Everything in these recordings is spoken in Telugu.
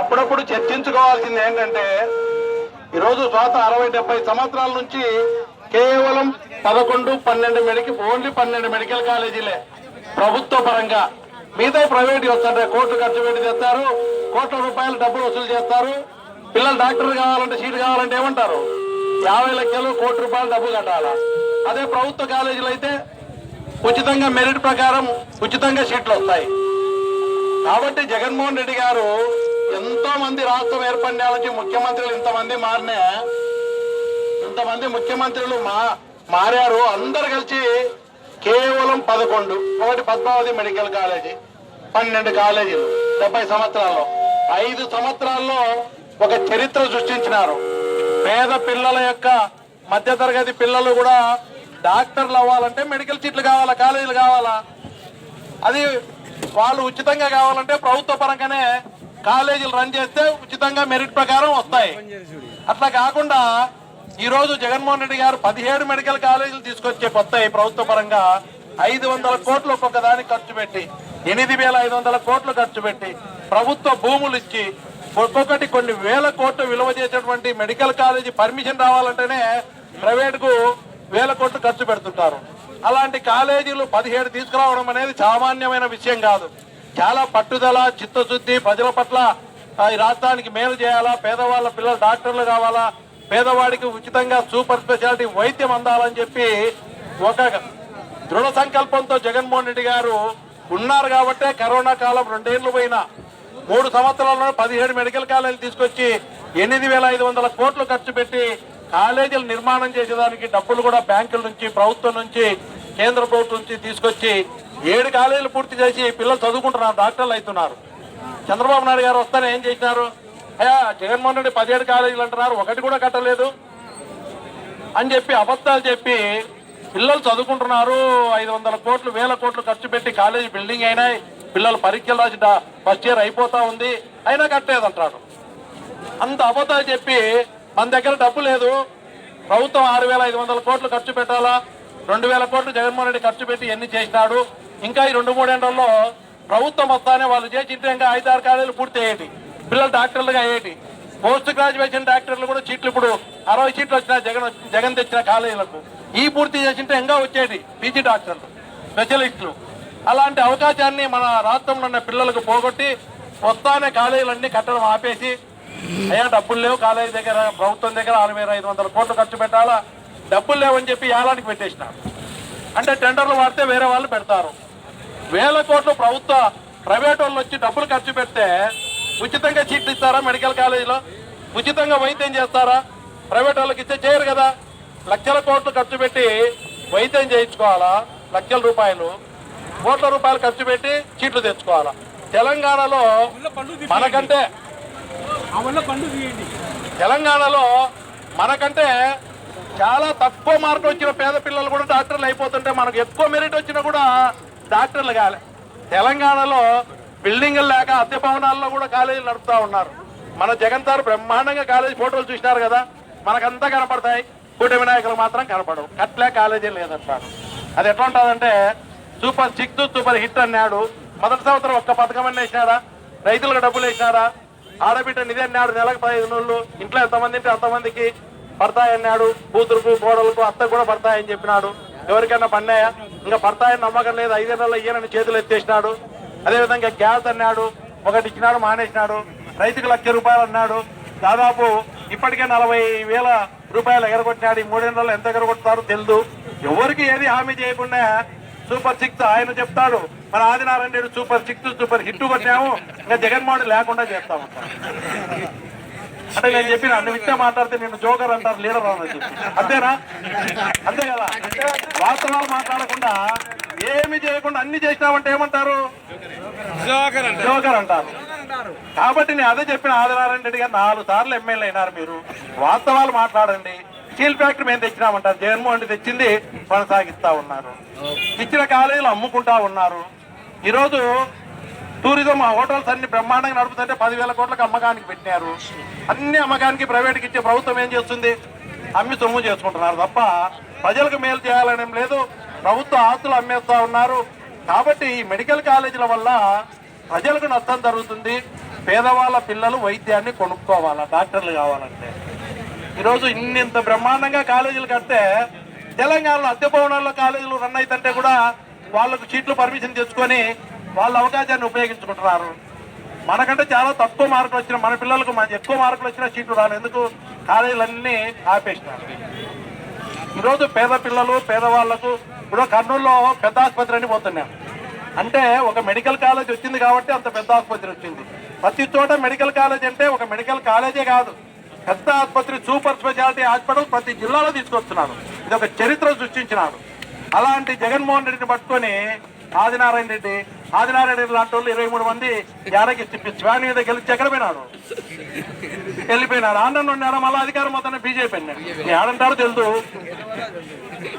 అప్పుడప్పుడు చర్చించుకోవాల్సింది ఏంటంటే ఈరోజు స్వాత అరవై డెబ్బై సంవత్సరాల నుంచి కేవలం పదకొండు పన్నెండు మెడికల్ ఓన్లీ పన్నెండు మెడికల్ కాలేజీలే. ప్రభుత్వ పరంగా. మిగతా ప్రైవేట్ వస్తుంటే కోట్లు ఖర్చు పెట్టి తెస్తారు కోట్ల రూపాయలు డబ్బులు వసూలు చేస్తారు. పిల్లలు డాక్టర్ కావాలంటే సీట్ కావాలంటే ఏమంటారు? యాభై లక్షలు కోటి రూపాయలు డబ్బు కట్టాలా? అదే ప్రభుత్వ కాలేజీలు అయితే ఉచితంగా మెరిట్ ప్రకారం ఉచితంగా సీట్లు వస్తాయి. కాబట్టి జగన్మోహన్ రెడ్డి గారు ఎంతో మంది రాష్ట్రం ఏర్పడినాలకి ముఖ్యమంత్రులు ఇంతమంది మారినా ఇంతమంది ముఖ్యమంత్రులు మా మారారు. అందరు కలిసి కేవలం పదకొండు. ఒకటి పద్మావతి మెడికల్ కాలేజీ పన్నెండు కాలేజీలు డెబ్బై సంవత్సరాల్లో. ఐదు సంవత్సరాల్లో ఒక చరిత్ర సృష్టించినారు. పేద పిల్లల యొక్క మధ్యతరగతి పిల్లలు కూడా డాక్టర్లు అవ్వాలంటే మెడికల్ సీట్లు కావాలా కాలేజీలు కావాలా? అది వాళ్ళు ఉచితంగా కావాలంటే ప్రభుత్వ పరంగానే కాలేజీలు రన్ చేస్తే ఉచితంగా మెరిట్ ప్రకారం వస్తాయి. అట్లా కాకుండా ఈ రోజు జగన్మోహన్ రెడ్డి గారు పదిహేడు మెడికల్ కాలేజీలు తీసుకొచ్చే కొత్తాయి ప్రభుత్వ పరంగా ఐదు వందల కోట్లు ఒక్కొక్క దానికి ఖర్చు పెట్టి ఎనిమిది వేల ఐదు వందల కోట్లు ఖర్చు పెట్టి ప్రభుత్వ భూములు ఇచ్చి ఒక్కొక్కటి కొన్ని వేల కోట్లు విలువ చేసేటువంటి మెడికల్ కాలేజీ పర్మిషన్ రావాలంటేనే ప్రైవేట్కు వేల కోట్లు ఖర్చు పెడుతుంటారు. అలాంటి కాలేజీలు పదిహేడు తీసుకురావడం అనేది సామాన్యమైన విషయం కాదు. చాలా పట్టుదల చిత్తశుద్ధి ప్రజల పట్ల ఈ రాష్ట్రానికి మేలు చేయాలా? పేదవాళ్ళ పిల్లలు డాక్టర్లు కావాలా? పేదవాడికి ఉచితంగా సూపర్ స్పెషాలిటీ వైద్యం అందాలని చెప్పి ఒక దృఢ సంకల్పంతో జగన్మోహన్ రెడ్డి గారు ఉన్నారు కాబట్టే కరోనా కాలం రెండేళ్ళు పోయినా మూడు సంవత్సరాల్లో పదిహేడు మెడికల్ కాలేజీలు తీసుకొచ్చి ఎనిమిది వేల ఐదు వందల కోట్లు ఖర్చు పెట్టి కాలేజీలు నిర్మాణం చేసేదానికి డబ్బులు కూడా బ్యాంకుల నుంచి ప్రభుత్వం నుంచి కేంద్ర ప్రభుత్వం నుంచి తీసుకొచ్చి ఏడు కాలేజీలు పూర్తి చేసి పిల్లలు చదువుకుంటున్నారు డాక్టర్లు అవుతున్నారు. చంద్రబాబు నాయుడు గారు వస్తానే ఏం చేసినారు? అయ్యా జగన్మోహన్ రెడ్డి పదిహేడు కాలేజీలు అంటున్నారు ఒకటి కూడా కట్టలేదు. అని చెప్పి అబద్ధాలు చెప్పి పిల్లలు చదువుకుంటున్నారు. ఐదు వందల కోట్లు వేల కోట్లు ఖర్చు పెట్టి కాలేజీ బిల్డింగ్ అయినాయి. పిల్లలు పరీక్షలు రాసి ఫస్ట్ ఇయర్ అయిపోతా ఉంది. అయినా కట్టలేదంటాడు అంత అబద్ధాలు చెప్పి మన దగ్గర డబ్బు లేదు. ప్రభుత్వం ఆరు వేల ఐదు వందల కోట్లు ఖర్చు పెట్టాలా? రెండు వేల కోట్లు జగన్మోహన్ రెడ్డి ఖర్చు పెట్టి ఎన్ని చేసినాడు? ఇంకా ఈ రెండు మూడేళ్ళలో ప్రభుత్వం వస్తానే వాళ్ళు చేసింటే ఇంకా ఐదు ఆరు కాలేజీలు పూర్తి అయ్యేటి పిల్లలు డాక్టర్లుగా అయ్యేటి. పోస్ట్ గ్రాడ్యుయేషన్ డాక్టర్లు కూడా సీట్లు ఇప్పుడు అరవై సీట్లు వచ్చిన జగన్ జగన్ తెచ్చిన కాలేజీలకు. ఈ పూర్తి చేసింటే ఇంకా వచ్చేది పీజీ డాక్టర్లు స్పెషలిస్టులు. అలాంటి అవకాశాన్ని మన రాష్ట్రంలో ఉన్న పిల్లలకు పోగొట్టి వస్తానే కాలేజీలన్నీ కట్టడం ఆపేసి అయ్యా డబ్బులు లేవు కాలేజీ దగ్గర ప్రభుత్వం దగ్గర ఆరు వేల ఐదు వందల కోట్లు ఖర్చు పెట్టాలా? డబ్బులు లేవని చెప్పి ఏలానికి పెట్టేసినారు. అంటే టెండర్లు వాడితే వేరే వాళ్ళు పెడతారు. వేల కోట్లు ప్రభుత్వ ప్రైవేట్ వాళ్ళు వచ్చి డబ్బులు ఖర్చు పెడితే ఉచితంగా సీట్లు ఇస్తారా మెడికల్ కాలేజీలో? ఉచితంగా వైద్యం చేస్తారా? ప్రైవేట్ వాళ్ళకి ఇస్తే చేయరు కదా. లక్షల కోట్లు ఖర్చు పెట్టి వైద్యం చేయించుకోవాలా? లక్షల రూపాయలు. కోట్ల రూపాయలు ఖర్చు పెట్టి సీట్లు తెచ్చుకోవాలా? తెలంగాణలో మనకంటే తెలంగాణలో మనకంటే చాలా తక్కువ మార్కులు వచ్చిన పేద పిల్లలు కూడా డాక్టర్లు అయిపోతుంటే మనకు ఎక్కువ మెరిట్ వచ్చినా కూడా డాక్టర్లు కాలే. తెలంగాణలో బిల్డింగ్లు లేక అద్దె భవనాల్లో కూడా కాలేజీలు నడుపుతా ఉన్నారు. మన జగన్ తారు బ్రహ్మాండంగా కాలేజీ ఫోటోలు చూసినారు కదా మనకంతా కనపడతాయి. కూటమి నాయకులు మాత్రం కనపడవు కట్లే కాలేజీ లేదంటారు. అది ఎట్లా ఉంటుందంటే సూపర్ సిక్స్ సూపర్ హిట్ అన్నాడు. మొదటి సంవత్సరం ఒక్క పథకం అన్నీ వేసినారా రైతులకు డబ్బులు వేసినారా ఆడబిడ్డ నిధి అన్నాడు నెలకు పదిహేను నెలలు ఇంట్లో ఎంతమంది ఉంటే అంతమందికి పడతాయన్నాడు. కూతురుకు కోడలకు అత్తకు కూడా పడతాయని చెప్పినాడు. ఎవరికైనా పన్నాయా? ఇంకా భర్త ఆయన నమ్మకం లేదు. ఐదు నెలలు ఇయ్యనని చేతులు ఎత్తేసినాడు. అదేవిధంగా గ్యాస్ అన్నాడు ఒకటి ఇచ్చినాడు మానేసినాడు. రైతుకు లక్ష రూపాయలు అన్నాడు. దాదాపు ఇప్పటికే నలభై వేల రూపాయలు ఎగరగొట్టినాడు. ఈ మూడేళ్ళలో ఎంత ఎగరగొడతారో తెలియదు ఎవరికి ఏది హామీ చేయకుండా సూపర్ సిక్స్ ఆయన చెప్తాడు. మన Adinarayana Reddy super six super hit కొట్టాము ఇంకా జగన్మోహన్ లేకుండా చేస్తామంటారు అంటే నేను చెప్పిన అన్ని విషయం మాట్లాడితే నేను జోకర్ అంటారు లీడర్ అని చెప్పి. అంతేనా? అంతే కదా? వాస్తవాలు మాట్లాడకుండా ఏమి చేయకుండా అన్ని చేసినామంటే ఏమంటారు? జోకర్ అంటారు. కాబట్టి నేను అదే చెప్పిన ఆదినారాయణ రెడ్డి గారు నాలుగు సార్లు ఎమ్మెల్యే అయినారు మీరు. వాస్తవాలు మాట్లాడండి. స్టీల్ ఫ్యాక్టరీ మేము తెచ్చినామంటారు. జగన్మోహన్ రెడ్డి తెచ్చింది కొనసాగిస్తా ఉన్నారు. ఇచ్చిన కాలేజీలు అమ్ముకుంటా ఉన్నారు. ఈరోజు టూరిజం హోటల్స్ అన్ని బ్రహ్మాండంగా నడుపుతుంటే పదివేల కోట్లకు అమ్మకానికి పెట్టినారు. అన్ని అమ్మకానికి ప్రైవేట్కి ఇచ్చే ప్రభుత్వం ఏం చేస్తుంది? అమ్మి సొమ్ము చేసుకుంటున్నారు తప్ప ప్రజలకు మేలు చేయాలనేం లేదు. ప్రభుత్వ ఆస్తులు అమ్మేస్తా ఉన్నారు. కాబట్టి ఈ మెడికల్ కాలేజీల వల్ల ప్రజలకు నష్టం జరుగుతుంది. పేదవాళ్ళ పిల్లలు వైద్యాన్ని కొనుక్కోవాలా డాక్టర్లు కావాలంటే. ఈరోజు ఇన్నింత బ్రహ్మాండంగా కాలేజీలు కడితే తెలంగాణలో అద్దె భవనాల్లో కాలేజీలు రన్ అవుతుంటే కూడా వాళ్ళకు సీట్లు పర్మిషన్ తెచ్చుకొని వాళ్ళ అవకాశాన్ని ఉపయోగించుకుంటున్నారు. మనకంటే చాలా తక్కువ మార్కులు వచ్చిన మన పిల్లలకు మన ఎక్కువ మార్కులు వచ్చిన సీట్లు రాలేదు ఎందుకు? కాలేజీలన్నీ ఆపేసినారు. ఈరోజు పేద పిల్లలు పేదవాళ్ళకు ఇప్పుడు కర్నూలులో పెద్ద ఆసుపత్రి అని పోతున్నాం. అంటే ఒక మెడికల్ కాలేజ్ వచ్చింది కాబట్టి అంత పెద్ద ఆసుపత్రి వచ్చింది. ప్రతి చోట మెడికల్ కాలేజ్ అంటే ఒక మెడికల్ కాలేజే కాదు. పెద్ద ఆసుపత్రి సూపర్ స్పెషాలిటీ హాస్పిటల్ ప్రతి జిల్లాలో తీసుకొస్తున్నారు. ఇది ఒక చరిత్ర సృష్టించినారు. అలాంటి జగన్మోహన్ రెడ్డిని పట్టుకొని ఆదినారాయణ రెడ్డి ఆదినారాయణ రెడ్డి లాంటి వాళ్ళు ఇరవై మూడు మంది యాడకి స్వామి మీద గెలిచి ఎక్కడ పోయినాడు వెళ్ళిపోయినాడు. ఆనందం ఉన్నాడు మళ్ళీ అధికారం మొత్తం బీజేపీ ఏడంటారో తెలుసు.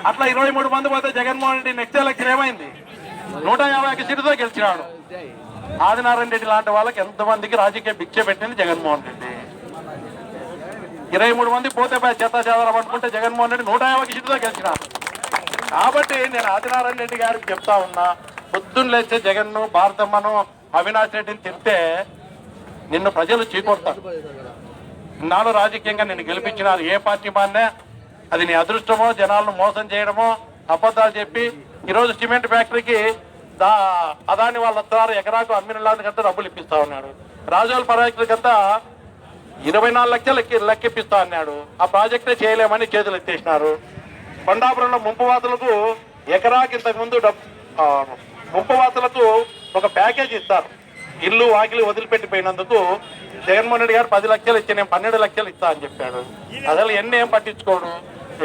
అట్లా ఇరవై మూడు మంది పోతే జగన్మోహన్ రెడ్డి నెక్స్ట్ ఎలక్షన్ ఏమైంది? నూట యాభై ఒక సీటుతో గెలిచినాడు. ఆదినారాయణ రెడ్డి లాంటి వాళ్ళకి ఎంతమందికి రాజకీయ భిక్ష పెట్టింది జగన్మోహన్ రెడ్డి? ఇరవై మూడు మంది పోతే పై చెత్త చెదర పట్టుకుంటే జగన్మోహన్ రెడ్డి నూట యాభై సీటుతో గెలిచినాడు. కాబట్టి నేను ఆదినారాయణ రెడ్డి గారికి చెప్తా ఉన్నా పొద్దున్న లేస్తే జగన్ను భారతమ్మను అవినాష్ రెడ్డిని తిడితే నిన్ను ప్రజలు చీకొడతారు. ఇన్నాళ్ళు రాజకీయంగా నిన్ను గెలిపించినారు ఏ పార్టీ మానే అది నీ అదృష్టమో జనాలను మోసం చేయడమో అబద్ధాలు చెప్పి ఈరోజు సిమెంట్ ఫ్యాక్టరీకి దా అదాని వాళ్ళ వస్తున్నారు ఎకరాకు అమ్మినలాంటికంతా డబ్బులు ఇప్పిస్తా ఉన్నాడు. రాజోల్ ప్రాజెక్టులకంతా ఇరవై నాలుగు లక్షలు లెక్కిప్పిస్తా అన్నాడు. ఆ ప్రాజెక్టే చేయలేమని చేతులు ఎత్తేసినారు. కొండాపురంలో ముంపువాసులకు ఎకరాకి ఇంతకుముందు డబ్బు డబ్ ఒక ప్యాకేజ్ ఇస్తారు. ఇల్లు వాకిలి వదిలిపెట్టిపోయినందుకు జగన్మోహన్ రెడ్డి గారు పది లక్షలు ఇచ్చి నేను పన్నెండు లక్షలు ఇస్తా అని చెప్పాడు. అసలు ఎన్ని ఏం పట్టించుకోడు.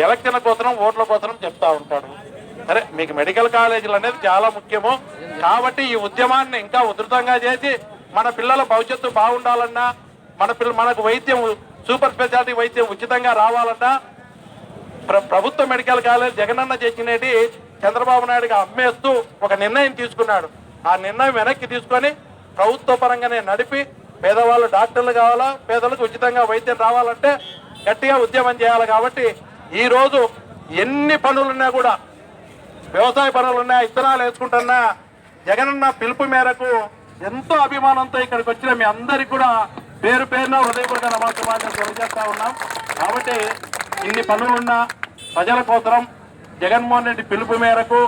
ఎలక్షన్ల కోసం ఓట్ల కోసం చెప్తా ఉంటాడు. సరే మీకు మెడికల్ కాలేజీలు అనేది చాలా ముఖ్యము. కాబట్టి ఈ ఉద్యమాన్ని ఇంకా ఉధృతంగా చేసి మన పిల్లల భవిష్యత్తు బాగుండాలన్నా మన పిల్ల మనకు వైద్యం సూపర్ స్పెషాలిటీ వైద్యం ఉచితంగా రావాలన్నా ప్ర- ప్రభుత్వ మెడికల్ కాలేజ్ జగనన్న చేసినటి చంద్రబాబు నాయుడుగా అమ్మేస్తూ ఒక నిర్ణయం తీసుకున్నాడు. ఆ నిర్ణయం వెనక్కి తీసుకొని ప్రభుత్వ పరంగానే నడిపి పేదవాళ్ళు డాక్టర్లు కావాలా పేదలకు ఉచితంగా వైద్యం రావాలంటే గట్టిగా ఉద్యమం చేయాలి కాబట్టి ఈరోజు ఎన్ని పనులున్నా కూడా వ్యవసాయ పనులున్నా ఇత్తనాలు వేసుకుంటున్నా జగనన్న పిలుపు మేరకు ఎంతో అభిమానంతో ఇక్కడికి వచ్చిన మీ అందరికి కూడా పేరు పేరున హృదయపూర్వక నమస్కారాలు తెలియజేస్తా ఉన్నాం. కాబట్టి ఇన్ని పనులున్నా ప్రజల కోసం జగన్మోహన్ రెడ్డి పిలుపు మేరకు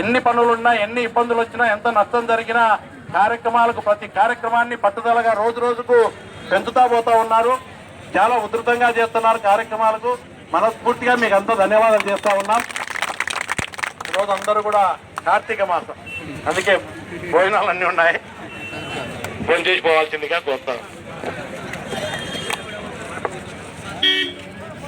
ఎన్ని పనులున్నా ఎన్ని ఇబ్బందులు వచ్చినా ఎంత నష్టం జరిగినా కార్యక్రమాలకు ప్రతి కార్యక్రమాన్ని పట్టుదలగా రోజు రోజుకు పెంచుతా పోతా ఉన్నారు. చాలా ఉధృతంగా చేస్తున్నారు కార్యక్రమాలకు. మనస్ఫూర్తిగా మీకు అంతా ధన్యవాదాలు చేస్తా ఉన్నాం. ఈరోజు అందరూ కూడా కార్తీక మాసం. అందుకే భోజనాలు అన్నీ ఉన్నాయి. భోజనం చేసి పోవాల్సిందిగా కోరుతాను.